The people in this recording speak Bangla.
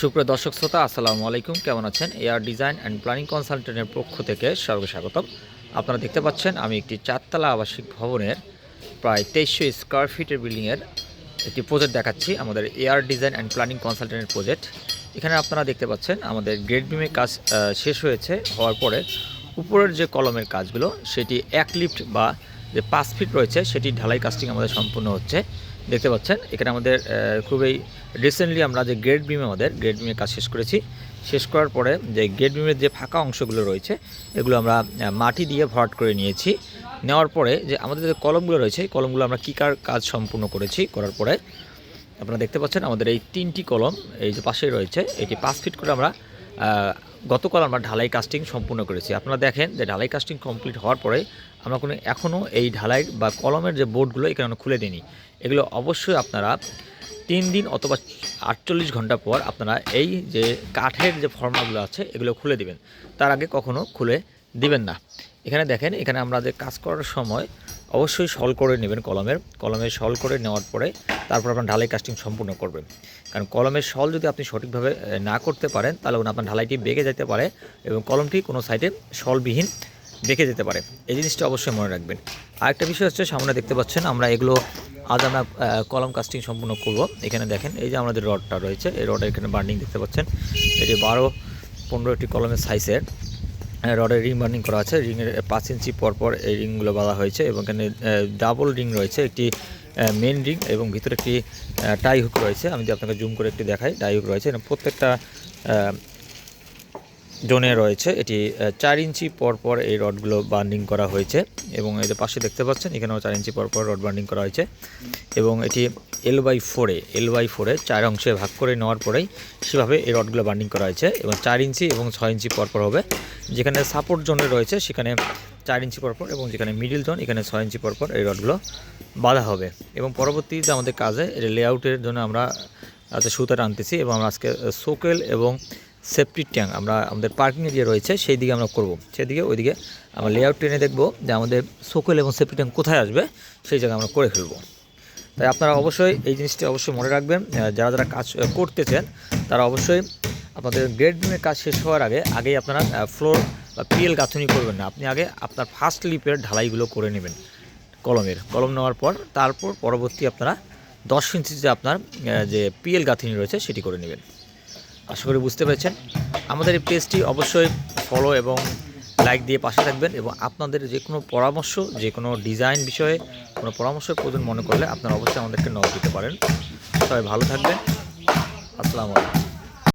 সুপ্রিয় দর্শক শ্রোতা, আসসালামু আলাইকুম। কেমন আছেন? এয়ার ডিজাইন অ্যান্ড প্ল্যানিং কনসালটেন্টের পক্ষ থেকে সর্বে স্বাগতম। আপনারা দেখতে পাচ্ছেন, আমি একটি চারতলা আবাসিক ভবনের প্রায় তেইশশো স্কোয়ার ফিটের বিল্ডিংয়ের একটি প্রজেক্ট দেখাচ্ছি, আমাদের এয়ার ডিজাইন অ্যান্ড প্ল্যানিং কনসালটেন্টের প্রজেক্ট এখানে আপনারা দেখতে পাচ্ছেন, আমাদের গ্রেড বিমের কাজ শেষ হয়েছে, হওয়ার পরে উপরের যে কলমের কাজগুলো, সেটি এক লিফট বা যে পাঁচ ফিট রয়েছে, সেটি ঢালাই কাস্টিং আমাদের সম্পূর্ণ হচ্ছে। দেখতে পাচ্ছেন, এখানে আমাদের খুবই রিসেন্টলি আমরা যে গ্রেড বিম আমাদের গ্রেড বিমের কাজ শেষ করেছি, শেষ করার পরে যে গ্রেড বিমের যে ফাঁকা অংশগুলো রয়েছে, এগুলো আমরা মাটি দিয়ে ভরাট করে নিয়েছি। নেওয়ার পরে যে আমাদের যে কলমগুলো রয়েছে, এই কলমগুলো আমরা কিকার কাজ সম্পূর্ণ করেছি করার পরে আপনারা দেখতে পাচ্ছেন আমাদের এই তিনটি কলম এই যে পাশেই রয়েছে, এটি পাঁচ ফিট করে আমরা গতকাল আমরা ঢালাই কাস্টিং সম্পূর্ণ করেছি। আপনারা দেখেন যে ঢালাই কাস্টিং কমপ্লিট হওয়ার পরে আমরা কোনো, এখনও এই ঢালাই বা কলমের যে বোর্ডগুলো এখানে খুলে দিইনি এগুলো অবশ্যই আপনারা তিন দিন অথবা আটচল্লিশ ঘণ্টা পর আপনারা এই যে কাঠের যে ফর্মাগুলো আছে, এগুলো খুলে দিবেন। তার আগে কখনো খুলে দিবেন না। এখানে দেখেন, এখানে আমরা যে কাজ করার সময় অবশ্যই সল করে নেবেন কলমের। কলমের সল করে নেওয়ার পরে তারপর আপনার ঢালাই কাস্টিং সম্পূর্ণ করবেন। কারণ কলমের সল যদি আপনি সঠিকভাবে না করতে পারেন, তাহলে আপনার ঢালাইটি বেঁকে যেতে পারে এবং কলমটি কোনো সাইডে সলবিহীন বেঁকে যেতে পারে। এই জিনিসটা অবশ্যই মনে রাখবেন। আরেকটা বিষয় হচ্ছে, সামনে দেখতে পাচ্ছেন, আমরা এগুলো আজ আমরা কলম কাস্টিং সম্পূর্ণ করব। এখানে দেখেন, এই যে আমাদের রডটা রয়েছে, এই রডের এখানে বার্নিং দেখতে পাচ্ছেন। এটি বারো পনেরোটি কলমের সাইজের রডের রিং বার্নিং করা আছে। রিংয়ের পাঁচ ইঞ্চি পরপর এই রিংগুলো বাঁধা হয়েছে এবং এখানে ডাবল রিং রয়েছে, একটি মেন রিং এবং ভিতরে একটি টাই হুক রয়েছে। আমি যদি আপনাকে জুম করে একটি দেখাই টাই হুক রয়েছে। প্রত্যেকটা জোনে রয়েছে। এটি চার ইঞ্চি পর পর এই রডগুলো বার্নিং করা হয়েছে এবং যে পাশে দেখতে পাচ্ছেন, এখানেও চার ইঞ্চি পর পর রড বার্নিং করা হয়েছে এবং এটি এল বাই ফোরে এল বাই ফোরে চার অংশে ভাগ করে নেওয়ার পরেই সেভাবে এই রডগুলো বার্নিং করা হয়েছে এবং চার ইঞ্চি এবং ছয় ইঞ্চি পর পর হবে। যেখানে সাপোর্ট জোনে রয়েছে, সেখানে চার ইঞ্চি পর পর এবং যেখানে মিডিল জোন এখানে ছয় ইঞ্চি পর পর এই রডগুলো বাঁধা হবে। এবং পরবর্তীতে আমাদের কাজে লেআউটের জন্য আমরা সুতা টানতেছি এবং আমরা আজকে সোকেল এবং সেফটি ট্যাঙ্ক আমরা আমাদের পার্কিং এরিয়া রয়েছে, সেই দিকে আমরা করব। সেদিকে ওইদিকে আমরা লেআউট ট্রেনে দেখব যে আমাদের সোকেল এবং সেফটি ট্যাঙ্ক কোথায় আসবে, সেই জায়গায় আমরা করে ফেলব। তাই আপনারা অবশ্যই এই জিনিসটি অবশ্যই মনে রাখবেন। যারা যারা কাজ করতেছেন, তারা অবশ্যই আপনাদের গ্রেড বিমের কাজ শেষ হওয়ার আগে, আগেই আপনারা ফ্লোর বা পিএল গাঁথনি করবেন না। আপনি আগে আপনার ফার্স্ট লিপের ঢালাইগুলো করে নেবেন কলমের। কলম নেওয়ার পর, তারপর পরবর্তী আপনারা দশ ইঞ্চি যে আপনার যে পিএল গাঁথনি রয়েছে, সেটি করে নেবেন। আশা করি বুঝতে পেরেছেন। আমাদের এই পেজটি অবশ্যই ফলো এবং লাইক দিয়ে পাশে থাকবেন এবং আপনাদের যে কোনো পরামর্শ, যে কোনো ডিজাইন বিষয়ে কোনো পরামর্শ প্রয়োজন মনে করলে আপনারা অবশ্যই আমাদেরকে নজর দিতে পারেন। সবাই ভালো থাকবেন। আসসালামু আলাইকুম।